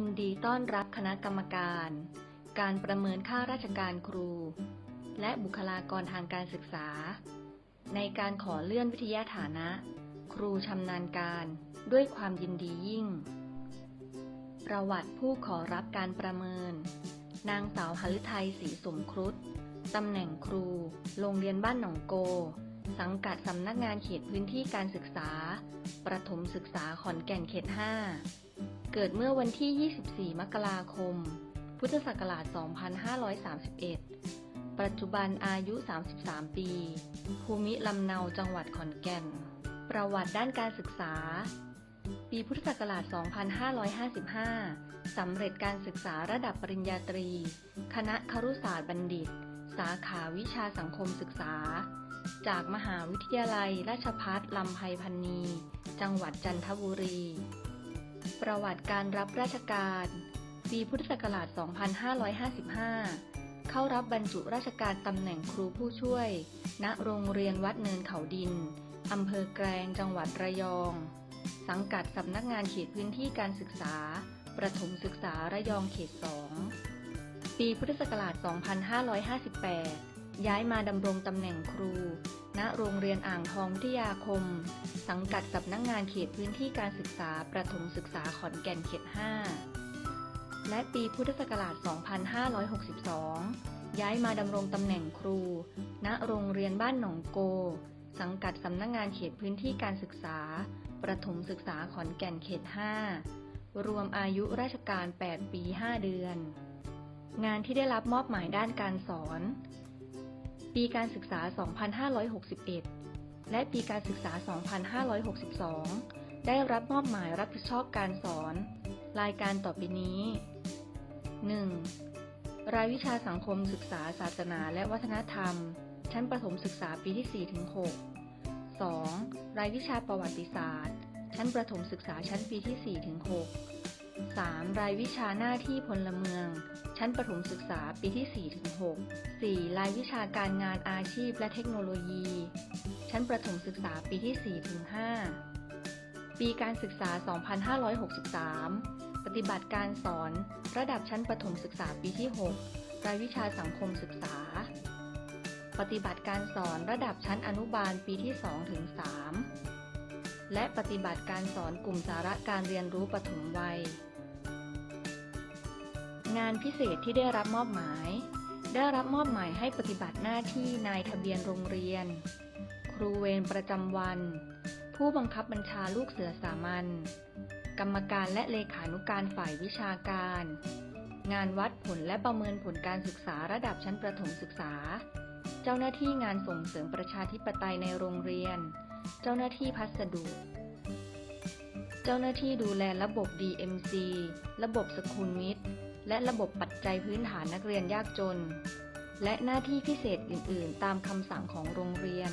ยินดีต้อนรับคณะกรรมการ การประเมินค่าราชการครู และบุคลากรทางการศึกษา ในการขอเลื่อนวิทยาฐานะ ครูชำนาญการด้วยความยินดียิ่ง ประวัติผู้ขอรับการประเมิน นางสาวหฤทัยศรีสมครุฑตำแหน่งครู โรงเรียนบ้านหนองโก สังกัดสำนักงานเขตพื้นที่การศึกษา ประถมศึกษาขอนแก่นเขต 5 เกิดเมื่อวันที่ 24 มกราคม พุทธศักราช 2531 ปัจจุบันอายุ 33 ปี ภูมิลำเนาจังหวัดขอนแก่น ประวัติด้านการศึกษา ปีพุทธศักราช 2555 สำเร็จการศึกษาระดับปริญญาตรี คณะครุศาสตร์บัณฑิต สาขาวิชาสังคมศึกษา จากมหาวิทยาลัยราชภัฏลำไพพันนี จังหวัดจันทบุรี ประวัติการรับราชการ ปีพุทธศักราช 2555 เข้ารับบรรจุราชการตำแหน่งครูผู้ช่วย ณ โรงเรียนวัดเนินเขาดิน อำเภอแกลง จังหวัดระยอง สังกัดสำนักงานเขตพื้นที่การศึกษา ประถมศึกษาระยองเขต 2 ปีพุทธศักราช 2558 ย้ายมาดำรงตำแหน่งครู ณ โรงเรียนอ่างทองวิทยาคม สังกัดสำนักงานเขตพื้นที่การศึกษาประถมศึกษาขอนแก่นเขต 5 และปีพุทธศักราช 2562 ย้ายมาดำรงตำแหน่งครู ณ โรงเรียนบ้านหนองโก สังกัดสำนักงานเขตพื้นที่การศึกษา ประถมศึกษาขอนแก่นเขต 5 รวมอายุราชการ 8 ปี 5 เดือน งานที่ได้รับมอบหมายด้านการสอน ปีการศึกษา 2561 และปีการศึกษา 2562 ได้รับมอบหมายรับผิดชอบการสอน รายการต่อไปนี้ 1. รายวิชาสังคมศึกษาศาสนาและวัฒนธรรม ชั้นประถมศึกษาปีที่ 4-6 2. รายวิชาประวัติศาสตร์ ชั้นประถมศึกษาชั้นปีที่4-6 3. รายวิชาหน้าที่พลเมือง ชั้นประถมศึกษาปีที่4-6 4. รายวิชาการงานอาชีพและเทคโนโลยี ชั้นประถมศึกษาปีที่4-5ปีการศึกษา 2563 ปฏิบัติการสอน ระดับชั้นประถมศึกษาปีที่ 6 รายวิชาสังคมศึกษา ปฏิบัติการสอนระดับชั้นอนุบาลปีที่ 2 ถึง 3และปฏิบัติการสอนกลุ่มสาระการเรียนรู้ปฐมวัย งานพิเศษที่ได้รับมอบหมาย ได้รับมอบหมายให้ปฏิบัติหน้าที่นายทะเบียนโรงเรียน ครูเวรประจำวัน ผู้บังคับบัญชาลูกเสือสามัญกรรมการและเลขานุการฝ่ายวิชาการ งานวัดผลและประเมินผลการศึกษาระดับชั้นประถมศึกษา เจ้าหน้าที่งานส่งเสริมประชาธิปไตยในโรงเรียน เจ้าหน้าที่พัสดุ เจ้าหน้าที่ดูแลระบบ DMC ระบบสกุลมิตร และระบบปัจจัยพื้นฐานนักเรียนยากจน และหน้าที่พิเศษอื่น ๆ ตามคำสั่งของโรงเรียน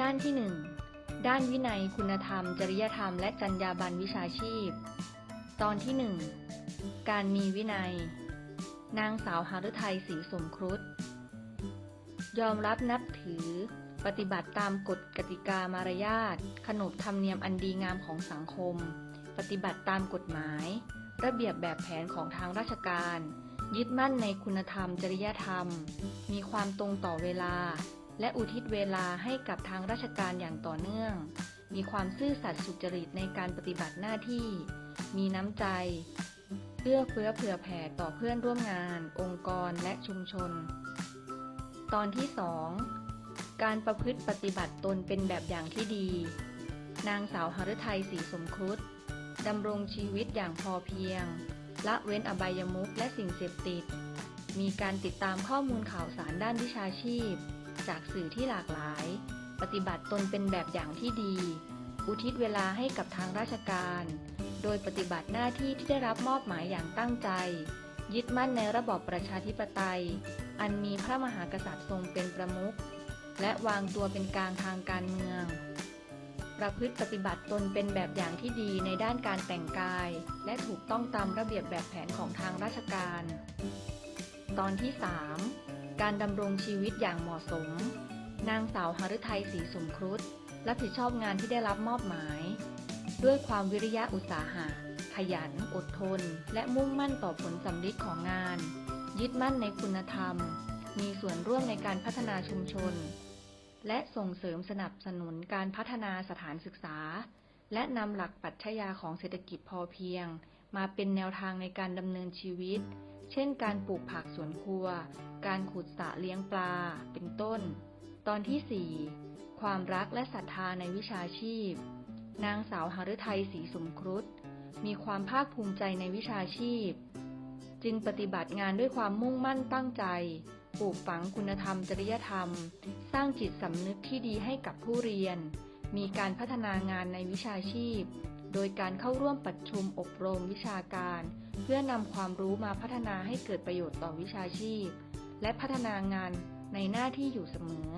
ด้านที่ 1 ด้านวินัยคุณธรรม จริยธรรม และจรรยาบรรณวิชาชีพ ตอนที่ 1 การมีวินัย นางสาวหาฤทัยศรีสมครุฑยอมรับนับถือ ปฏิบัติตามกฎกติกามารยาทขนบธรรมเนียมอันดีงามของสังคม ปฏิบัติตามกฎหมาย ระเบียบแบบแผนของทางราชการ ยึดมั่นในคุณธรรมจริยธรรม มีความตรงต่อเวลา และอุทิศเวลาให้กับทางราชการอย่างต่อเนื่อง มีความซื่อสัตย์สุจริตในการปฏิบัติหน้าที่ มีน้ำใจเอื้อเฟื้อเผื่อแผ่ต่อเพื่อนร่วมงาน องค์กรและชุมชน ตอนที่ 2 การประพฤติปฏิบัติตนเป็นแบบอย่างที่ดี นางสาวหฤทัยศรีสมครุฑ ดำรงชีวิตอย่างพอเพียง ละเว้นอบายมุขและสิ่งเสพติด มีการติดตามข้อมูลข่าวสารด้านวิชาชีพ จากสื่อที่หลากหลาย ปฏิบัติตนเป็นแบบอย่างที่ดี อุทิศเวลาให้กับทางราชการ โดยปฏิบัติหน้าที่ที่ได้รับมอบหมายอย่างตั้งใจ ยึดมั่นในระบอบประชาธิปไตย อันมีพระมหากษัตริย์ทรงเป็นประมุขและวางตัวเป็นกลางทางการเมือง ประพฤติปฏิบัติตนเป็นแบบอย่างที่ดีในด้านการแต่งกาย และถูกต้องตามระเบียบแบบแผนของทางราชการ ตอนที่ 3 การดำรงชีวิตอย่างเหมาะสม นางสาวหฤทัยศรีสมครุฑรับผิดชอบงานที่ได้รับมอบหมาย ด้วยความวิริยะอุตสาหะ ขยัน อดทน และมุ่งมั่นต่อผลสำลิดของงาน ยึดมั่นในคุณธรรม มีส่วนร่วมในการพัฒนาชุมชน และส่งเสริมสนับสนุนการพัฒนาสถานศึกษา และนำหลักปรัชญาของเศรษฐกิจพอเพียง มาเป็นแนวทางในการดำเนินชีวิต เช่น การปลูกผักสวนครัว การขุดสระเลี้ยงปลา เป็นต้น ตอนที่ 4 ความรักและศรัทธาในวิชาชีพ นางสาวหฤทัยศรีสมครุฑมีความภาคภูมิใจในวิชาชีพ จึงปฏิบัติงานด้วยความมุ่งมั่นตั้งใจ ปลูกฝังคุณธรรมจริยธรรม สร้างจิตสำนึกที่ดีให้กับผู้เรียน มีการพัฒนางานในวิชาชีพ โดยการเข้าร่วมประชุมอบรมวิชาการ เพื่อนำความรู้มาพัฒนาให้เกิดประโยชน์ต่อวิชาชีพ และพัฒนางานในหน้าที่อยู่เสมอ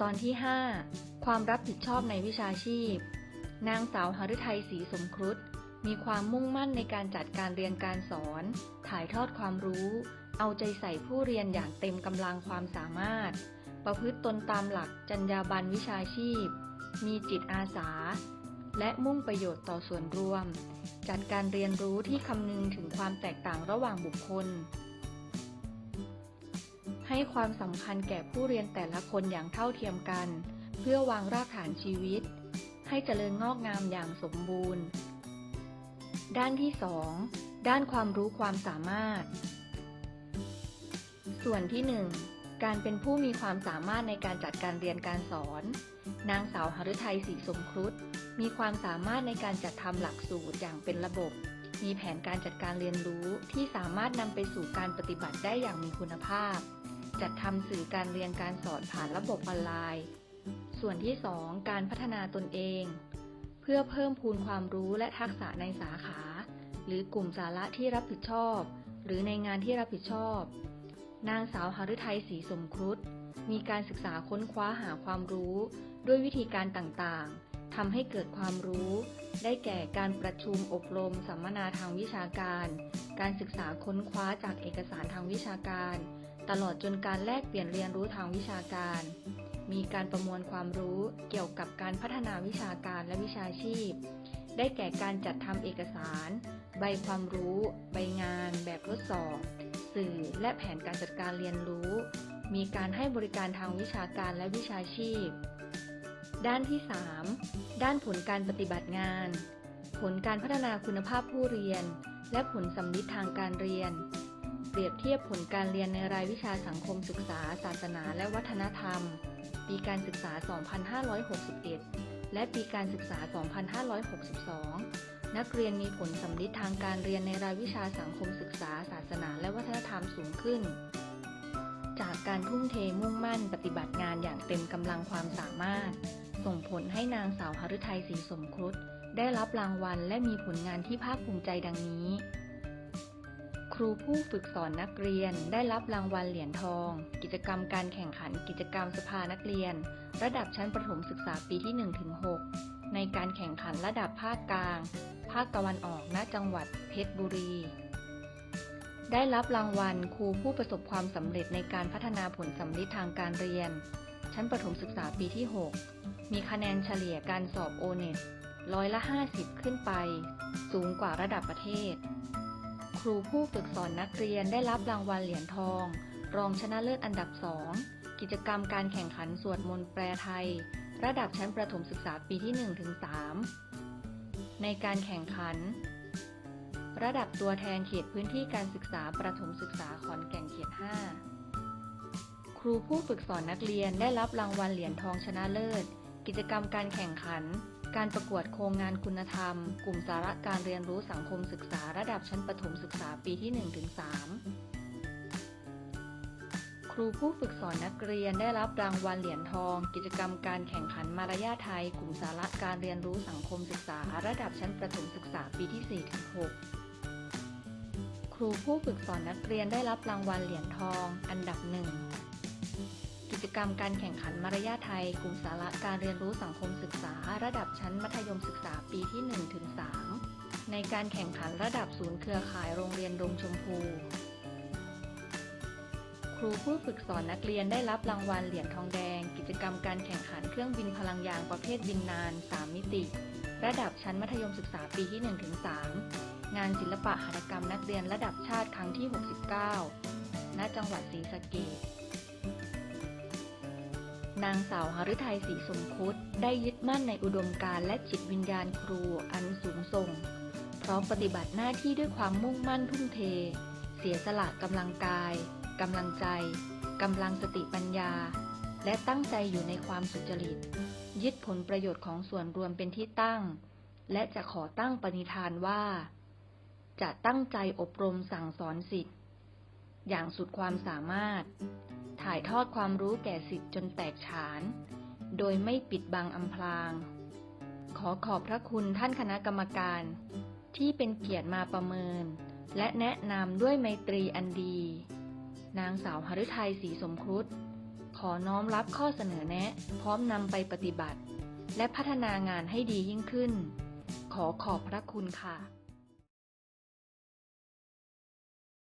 ตอนที่ 5 ความรับผิดชอบในวิชาชีพ นางสาวหฤทัยศรีสมครุฑมีความมุ่งมั่นในการจัดการเรียนการสอน ถ่ายทอดความรู้ เอาใจใส่ผู้เรียนอย่างเต็มกำลังความสามารถ ประพฤติตนตามหลักจรรยาบรรณวิชาชีพ มีจิตอาสา และมุ่งประโยชน์ต่อส่วนรวม จัดการเรียนรู้ที่คำนึงถึงความแตกต่างระหว่างบุคคล ให้ความสำคัญแก่ผู้เรียนแต่ละคนอย่างเท่าเทียมกัน เพื่อวางรากฐานชีวิต ให้เจริญงอกงามอย่างสมบูรณ์ ด้านที่ 2 ด้านความรู้ความสามารถ ส่วนที่ 1 การเป็นผู้มีความสามารถในการจัดการเรียนการสอน นางสาวหฤทัยศรีสมครุฑมีความสามารถในการจัดทำหลักสูตรอย่างเป็นระบบ มีแผนการจัดการเรียนรู้ที่สามารถนำไปสู่การปฏิบัติได้อย่างมีคุณภาพ จัดทำสื่อการเรียนการสอนผ่านระบบออนไลน์ ส่วนที่ 2 การพัฒนาตนเอง เพื่อเพิ่มพูนความรู้และทักษะในสาขา หรือกลุ่มสาระที่รับผิดชอบ หรือในงานที่รับผิดชอบ นางสาวหฤทัยศรีสมครุฑมีการศึกษาค้นคว้าหาความรู้ ด้วยวิธีการต่างๆทำให้เกิดความรู้ ได้แก่การประชุมอบรม สัมมนาทางวิชาการ การศึกษาค้นคว้าจากเอกสารทางวิชาการ ตลอดจนการแลกเปลี่ยนเรียนรู้ทางวิชาการ มีการประมวลความรู้เกี่ยวกับการพัฒนาวิชาการและวิชาชีพ ได้แก่การจัดทำเอกสาร ใบความรู้ ใบงาน แบบทดสอบ สื่อ และแผนการจัดการเรียนรู้ มีการให้บริการทางวิชาการและวิชาชีพ ด้านที่ 3 ด้านผลการปฏิบัติงาน ผลการพัฒนาคุณภาพผู้เรียน และผลสำลิดทางการเรียน เปรียบเทียบผลการเรียนในรายวิชาสังคมศึกษา ศาสนา และวัฒนธรรม ปีการศึกษา 2561 และปีการศึกษา 2562 นักเรียนมีผลสำลิดทางการเรียนในรายวิชาสังคมศึกษา ศาสนา และวัฒนธรรมสูงขึ้น จากการทุ่มเทมุ่งมั่นปฏิบัติงานอย่างเต็มกำลังความสามารถ ส่งผลให้นางสาวหฤทัยศรีสมครุฑได้รับรางวัลและมีผลงานที่ภาคภูมิใจดังนี้ ครูผู้ฝึกสอนนักเรียนได้รับรางวัลเหรียญทอง กิจกรรมการแข่งขันกิจกรรมสภานักเรียน ระดับชั้นประถมศึกษาปีที่ 1-6 ในการแข่งขันระดับภาคกลาง ภาคตะวันออกณจังหวัดเพชรบุรี ได้รับรางวัลครูผู้ประสบความสำเร็จในการพัฒนาผลสำลิดทางการเรียน ชั้นประถมศึกษาปีที่ 6 มีคะแนนเฉลี่ยการสอบโอเน็ตร้อยละ 50 ขึ้นไป สูงกว่าระดับประเทศ ครูผู้ฝึกสอนนักเรียนได้รับรางวัลเหรียญทอง รองชนะเลิศอันดับ2กิจกรรมการแข่งขันสวดมนต์แปลไทย ระดับชั้นประถมศึกษาปีที่ 1-3 ในการแข่งขัน ระดับตัวแทนเขตพื้นที่การศึกษาประถมศึกษาขอนแก่นเขต 5 ครูผู้ฝึกสอนนักเรียนได้รับรางวัลเหรียญทองชนะเลิศ กิจกรรมการแข่งขัน การประกวดโครงงานคุณธรรม กลุ่มสาระการเรียนรู้สังคมศึกษาระดับชั้นประถมศึกษาปีที่ 1-3 ครูผู้ฝึกสอนนักเรียนได้รับรางวัลเหรียญทอง กิจกรรมการแข่งขันมารยาทไทย กลุ่มสาระการเรียนรู้สังคมศึกษา ระดับชั้นประถมศึกษาปีที่ 4-6 ครูผู้ฝึกสอนนักเรียนได้รับรางวัลเหรียญทอง อันดับหนึ่งกิจกรรมการแข่งขันมารยาทไทย กลุ่มสาระการเรียนรู้สังคมศึกษา ระดับชั้นมัธยมศึกษาปีที่ 1-3 ในการแข่งขันระดับศูนย์เครือข่ายโรงเรียนดงชมพู รูผู้ฝึกสอนนักเรียนได้รับรางวัลเหรียญทองแดง กิจกรรมการแข่งขันเครื่องบินพลังยางประเภทบินนาน 3 มิติ ระดับชั้นมัธยมศึกษาปีที่ 1-3 งานศิลปะหัตถกรรมนักเรียนระดับชาติครั้งที่ 69 ณ จังหวัดศรีสะเกษนางสาวหฤทัยศรีสมคุตได้ยึดมั่นในอุดมการณ์และจิตวิญญาณครูอันสูงส่ง พร้อมปฏิบัติหน้าที่ด้วยความมุ่งมั่นทุ่มเท เสียสละกำลังกาย กำลังใจ กำลังสติปัญญา และตั้งใจอยู่ในความสุจริต ยึดผลประโยชน์ของส่วนรวมเป็นที่ตั้ง และจะขอตั้งปณิธานว่า จะตั้งใจอบรมสั่งสอนสิทธิ์อย่างสุดความสามารถ ถ่ายทอดความรู้แก่สิทธิ์จนแตกฉาน โดยไม่ปิดบังอำพราง ขอขอบพระคุณท่านคณะกรรมการ ที่เป็นเกียรติมาประเมิน และแนะนำด้วยไมตรีอันดี นางสาวหฤทัยศรีสมครุฑขอน้อมรับข้อเสนอแนะ พร้อมนำไปปฏิบัติ และพัฒนางานให้ดียิ่งขึ้น ขอขอบพระคุณค่ะ